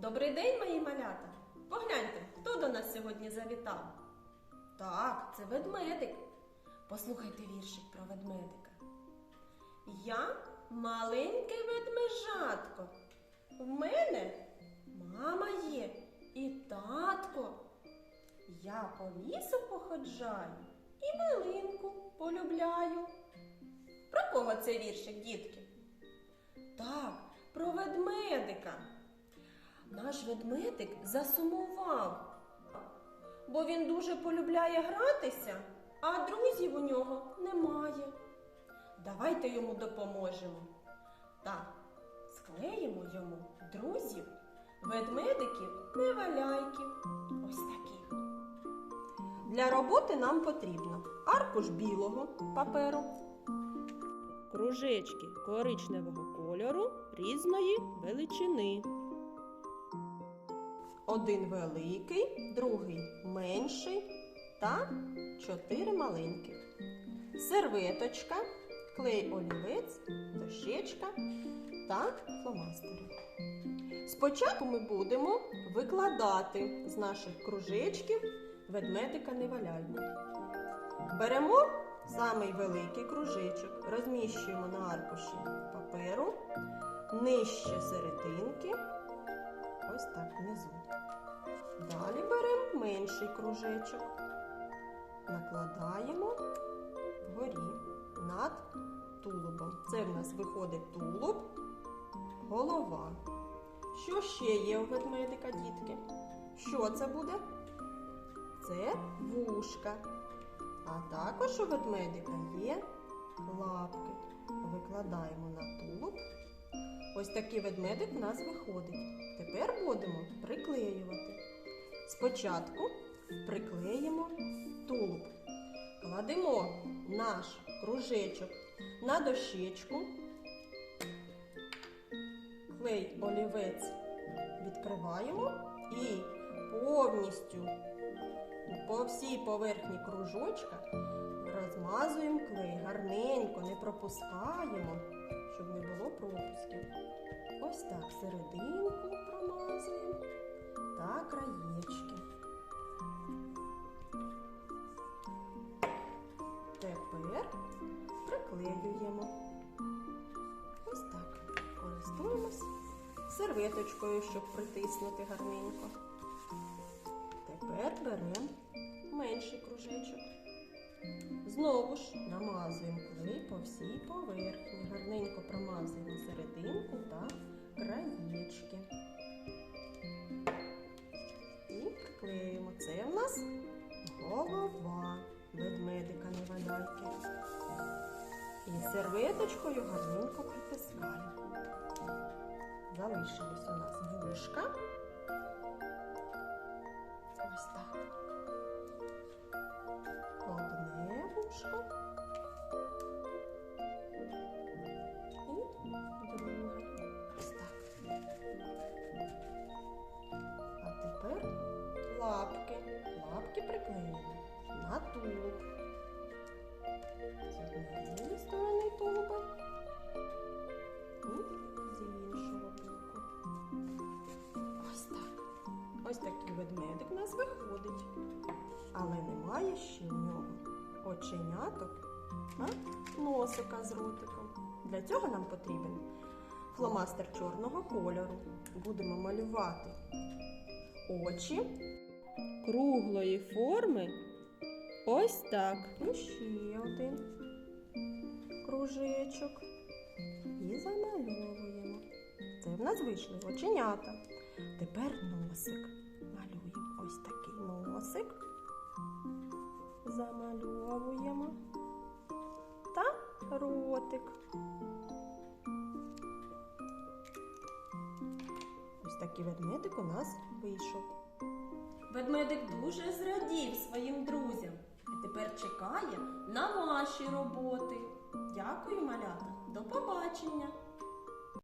Добрий день, мої малята! Погляньте, хто до нас сьогодні завітав? Так, це ведмедик. Послухайте віршик про ведмедика. Я маленьке ведмежатко. В мене мама є і татко. Я по лісу походжаю і малинку полюбляю. Про кого це віршик, дітки? Так, про ведмедика. Наш ведмедик засумував, бо він дуже полюбляє гратися, а друзів у нього немає. Давайте йому допоможемо. Так, склеїмо йому друзів, ведмедиків, неваляйків. Ось таких. Для роботи нам потрібно аркуш білого паперу, кружечки коричневого кольору різної величини. Один великий, другий менший та чотири маленьких. Серветочка, клей олівець, дощечка та фломастери. Спочатку ми будемо викладати з наших кружечків ведмедика неваляйку. Беремо самий великий кружечок, розміщуємо на аркуші паперу, нижче серединки, ось так внизу. Далі беремо менший кружечок, накладаємо вгорі над тулубом. Це в нас виходить тулуб, голова. Що ще є у ведмедика, дітки? Що це буде? Це вушка. А також у ведмедика є лапки. Викладаємо на тулуб. Ось такий ведмедик у нас виходить. Тепер будемо приклеювати. Спочатку приклеїмо тулуб. Кладемо наш кружечок на дощечку. Клей олівець відкриваємо і повністю по всій поверхні кружочка розмазуємо клей гарненько, не пропускаємо, щоб не було пропусків. Ось так серединку промазуємо та краєчки. Тепер приклеюємо. Ось так. Користуємось серветочкою, щоб притиснути гарненько. Тепер беремо менший кружечок. Знову ж намазуємо клей по всій поверхні. Гарненько промазуємо серединку та краєчки. І приклеїмо. Це в нас голова ведмедика неваляйки. І серветочкою гарненько притискаємо. Залишилось у нас вушка. Ось так. Одне вушко. На тулуб. З однієї сторони тулуба і з іншого боку. Ось так. Ось такий ведмедик у нас виходить. Але немає ще в нього оченяток та носика з ротиком. Для цього нам потрібен фломастер чорного кольору. Будемо малювати очі. Круглої форми ось так. І ще один кружечок. І замальовуємо. Це в нас вийшли оченята. Тепер носик. Малюємо ось такий носик. Замальовуємо. Та ротик. Ось такий ведмедик у нас вийшов. Ведмедик дуже зрадів своїм друзям і тепер чекає на ваші роботи. Дякую, малята. До побачення!